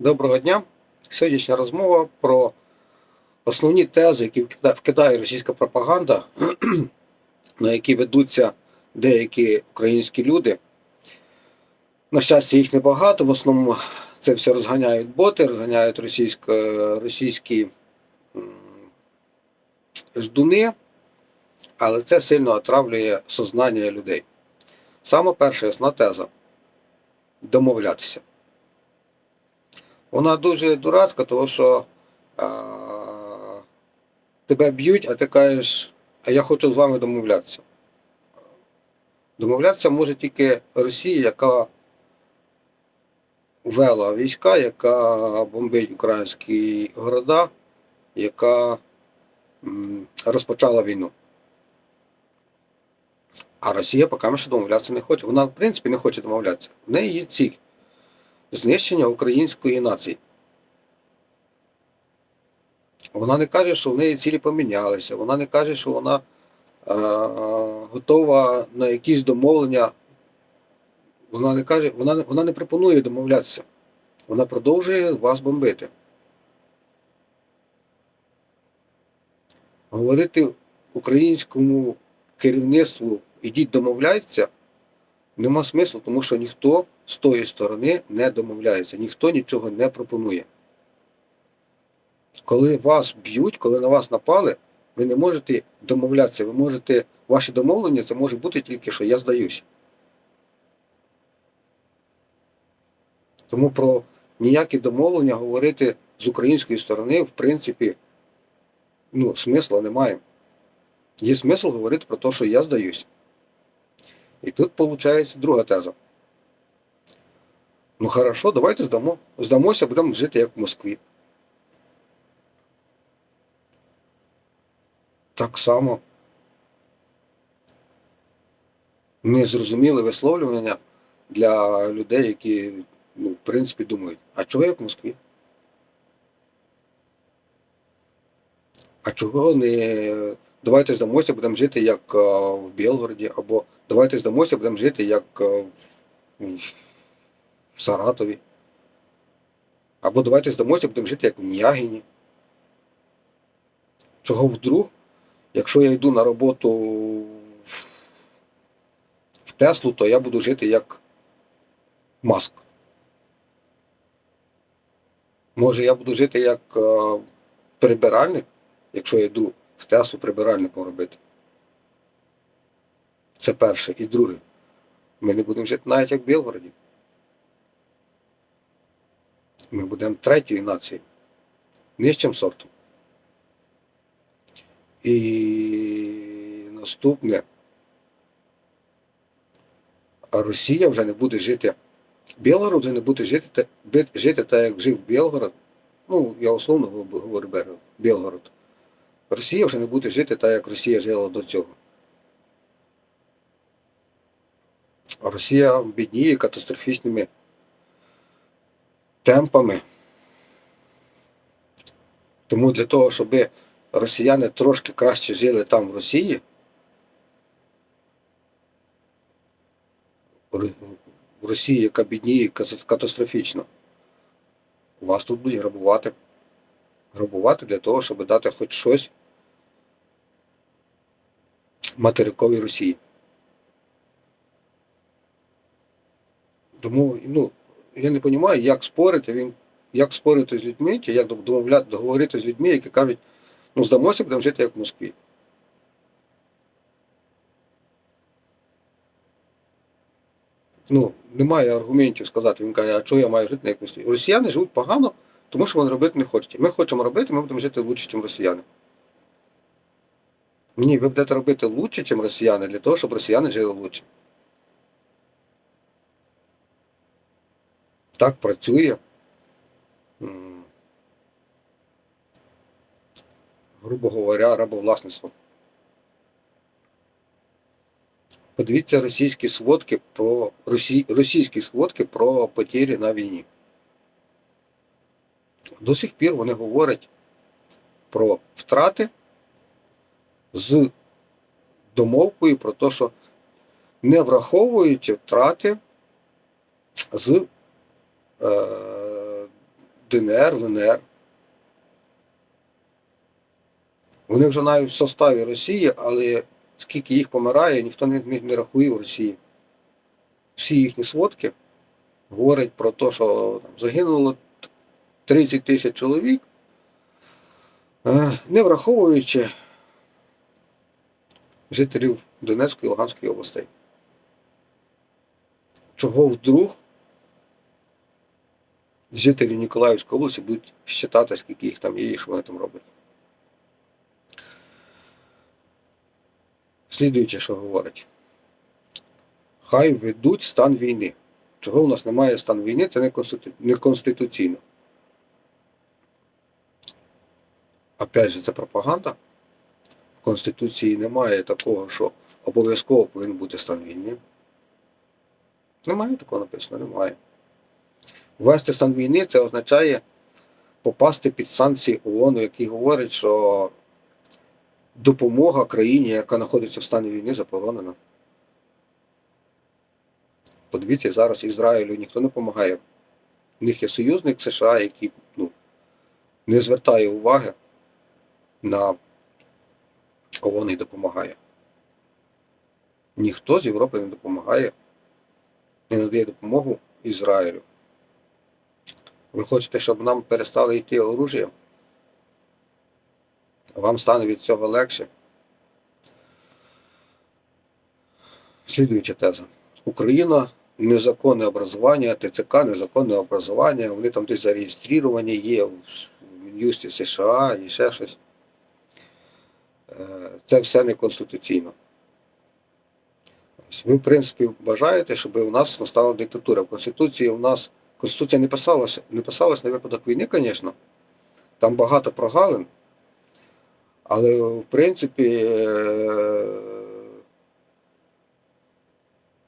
Доброго дня. Сьогоднішня розмова про основні тези, які вкидає російська пропаганда, на які ведуться деякі українські люди. На щастя, їх небагато. В основному це все розганяють боти, розганяють російсько, російські ждуни, але це сильно отравлює сознання людей. Саме перша основна теза домовлятися. Вона дуже дурацька, тому що а, тебе б'ють, а ти кажеш, а я хочу з вами домовлятися. Домовлятися може тільки Росія, яка вела війська, яка бомбить українські города, яка м, розпочала війну. А Росія поки що домовлятися не хоче. Вона, в принципі, не хоче домовлятися. В неї є ціль знищення української нації. Вона не каже, що в неї цілі помінялися. Вона не каже, що вона е, готова на якісь домовлення. Вона не каже, вона, вона не пропонує домовлятися. Вона продовжує вас бомбити. Говорити українському керівництву ідіть домовляйтеся, нема смислу, тому що ніхто з тої сторони не домовляється, ніхто нічого не пропонує. Коли вас б'ють, коли на вас напали, ви не можете домовлятися, ви можете, ваші домовлення це може бути тільки що я здаюсь. Тому про ніякі домовлення говорити з української сторони, в принципі, ну, смисла немає. Є смисл говорити про те, що я здаюсь. І тут виходить друга теза. Ну хорошо, давайте здамо. Здамося, будемо жити як в Москві. Так само незрозуміле висловлювання для людей, які, ну, в принципі, думають, а чого як в Москві? А чого не давайте здамося, будемо жити як е, в Білгороді, або давайте здамося, будемо жити як е, в Саратові. Або давайте здамося, будемо жити як в Нягіні. Чого вдруг, якщо я йду на роботу в Теслу, то я буду жити як Маск. Може, я буду жити як е, прибиральник, якщо я йду в Теслу прибиральником робити. Це перше. І друге. Ми не будемо жити навіть як в Білгороді. Ми будемо третьою нацією, нижчим сортом. І наступне. А Росія вже не буде жити. Білгород вже не буде жити, жити так, як жив Білгород. Ну, я условно говорю Білгород. Росія вже не буде жити так, як Росія жила до цього. Росія бідніє катастрофічними темпами. Тому для того, щоб росіяни трошки краще жили там в Росії, в Росії, яка бідніє ката- катастрофічно, вас тут будуть грабувати. Грабувати для того, щоб дати хоч щось материковій Росії. Тому, ну, я не розумію, як спорити, він, як спорити з людьми, чи як домовляти, договорити з людьми, які кажуть, ну здамося, будемо жити як в Москві. Ну, немає аргументів сказати. Він каже, а чого я маю жити на як в Москві? Росіяни живуть погано, тому що вони робити не хочуть. Ми хочемо робити, ми будемо жити краще, ніж росіяни. Ні, ви будете робити краще, ніж росіяни, для того, щоб росіяни жили краще. Так працює. Грубо говоря, рабовласництво. Подивіться російські сводки про росі, російські сводки про потері на війні. До сих пір вони говорять про втрати з домовкою про те, що не враховуючи втрати з е, ДНР, ЛНР. Вони вже навіть в составі Росії, але скільки їх помирає, ніхто не, не, рахує в Росії. Всі їхні сводки говорять про те, що там, загинуло 30 тисяч чоловік, е, не враховуючи жителів Донецької і Луганської областей. Чого вдруг жителі Ніколаївської області будуть считати, скільки їх там є і що вони там роблять. Слідуючи, що говорить. Хай ведуть стан війни. Чого в нас немає стан війни, це не конституційно. Опять же, це пропаганда. Конституції немає такого, що обов'язково повинен бути стан війни. Немає такого написано, немає. Ввести стан війни це означає попасти під санкції ООН, які говорять, що допомога країні, яка знаходиться в стані війни, заборонена. Подивіться, зараз Ізраїлю ніхто не допомагає. У них є союзник США, який ну, не звертає уваги на ООН і допомагає. Ніхто з Європи не допомагає, не надає допомогу Ізраїлю. Ви хочете, щоб нам перестали йти оружієм? Вам стане від цього легше. Слідуюча теза. Україна незаконне образування, ТЦК незаконне образування, вони там десь зареєстровані, є в Мін'юсті США і ще щось. Е, Це все неконституційно. Ви, в принципі, бажаєте, щоб у нас настала диктатура. В Конституції у нас Конституція не писалася, не писалась на випадок війни, звісно. Там багато прогалин. Але, в принципі, е,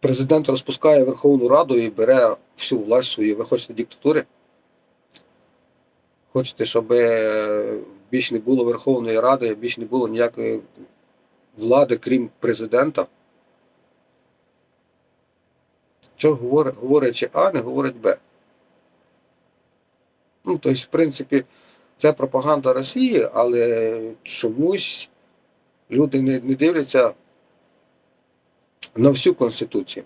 президент розпускає Верховну Раду і бере всю власть свою. Ви хочете диктатури? Хочете, щоб е, більш не було Верховної Ради, більш не було ніякої влади, крім президента? Що говорить, говорячи А, не говорить Б. Ну, тобто, в принципі, це пропаганда Росії, але чомусь люди не, не дивляться на всю Конституцію,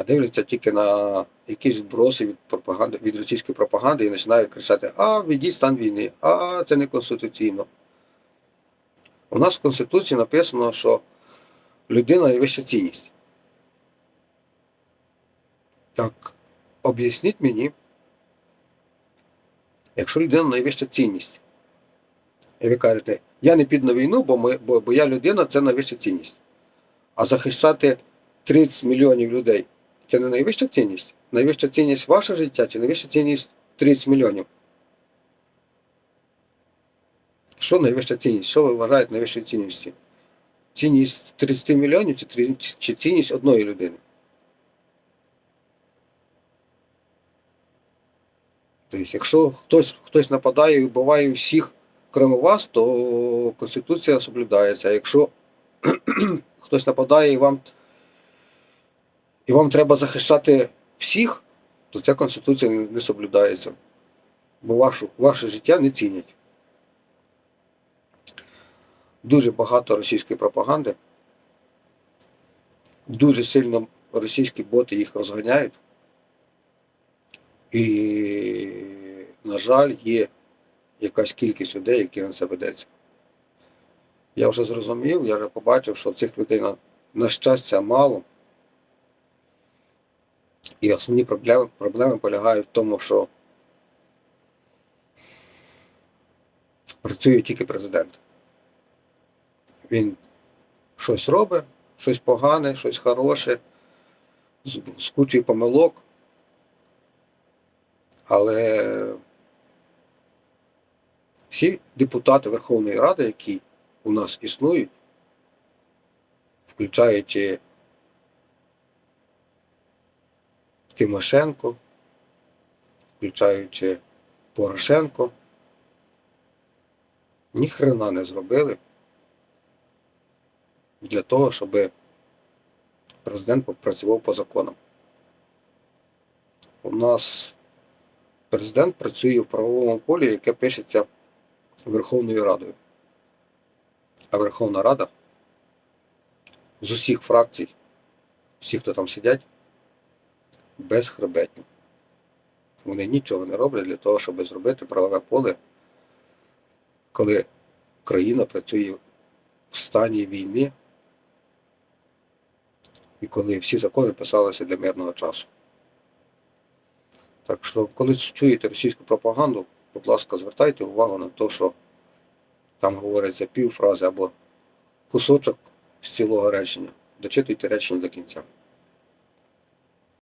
а дивляться тільки на якісь вброси від пропаганди, від російської пропаганди і починають кричати, а введіть стан війни, а це не конституційно. У нас в Конституції написано, що людина найвища цінність. Так, об'ясніть мені, якщо людина найвища цінність, і ви кажете, я не піду на війну, бо, ми, бо, бо я людина це найвища цінність. А захищати 30 мільйонів людей це не найвища цінність? Найвища цінність ваше життя чи найвища цінність 30 мільйонів? Що найвища цінність? Що ви вважаєте найвищою цінністю? Цінність 30 мільйонів чи, чи цінність одної людини? Тобто, якщо хтось, хтось нападає і вбиває всіх, крім вас, то Конституція соблюдається. А якщо хтось нападає і вам, і вам треба захищати всіх, то ця Конституція не, соблюдається. Бо вашу, ваше життя не цінять. Дуже багато російської пропаганди. Дуже сильно російські боти їх розганяють. І, на жаль, є якась кількість людей, які на це ведеться. Я вже зрозумів, я вже побачив, що цих людей на, на щастя мало. І основні проблеми, проблеми полягають в тому, що працює тільки президент. Він щось робить, щось погане, щось хороше, з, з кучою помилок. Але всі депутати Верховної Ради, які у нас існують, включаючи Тимошенко, включаючи Порошенко, ні хрена не зробили для того, щоб президент попрацював по законам. У нас Президент працює в правовому полі, яке пишеться Верховною Радою. А Верховна Рада з усіх фракцій, всі, хто там сидять, безхребетні. Вони нічого не роблять для того, щоб зробити правове поле, коли країна працює в стані війни і коли всі закони писалися для мирного часу. Так що, коли чуєте російську пропаганду, будь ласка, звертайте увагу на те, що там говориться півфрази або кусочок з цілого речення. Дочитуйте речення до кінця.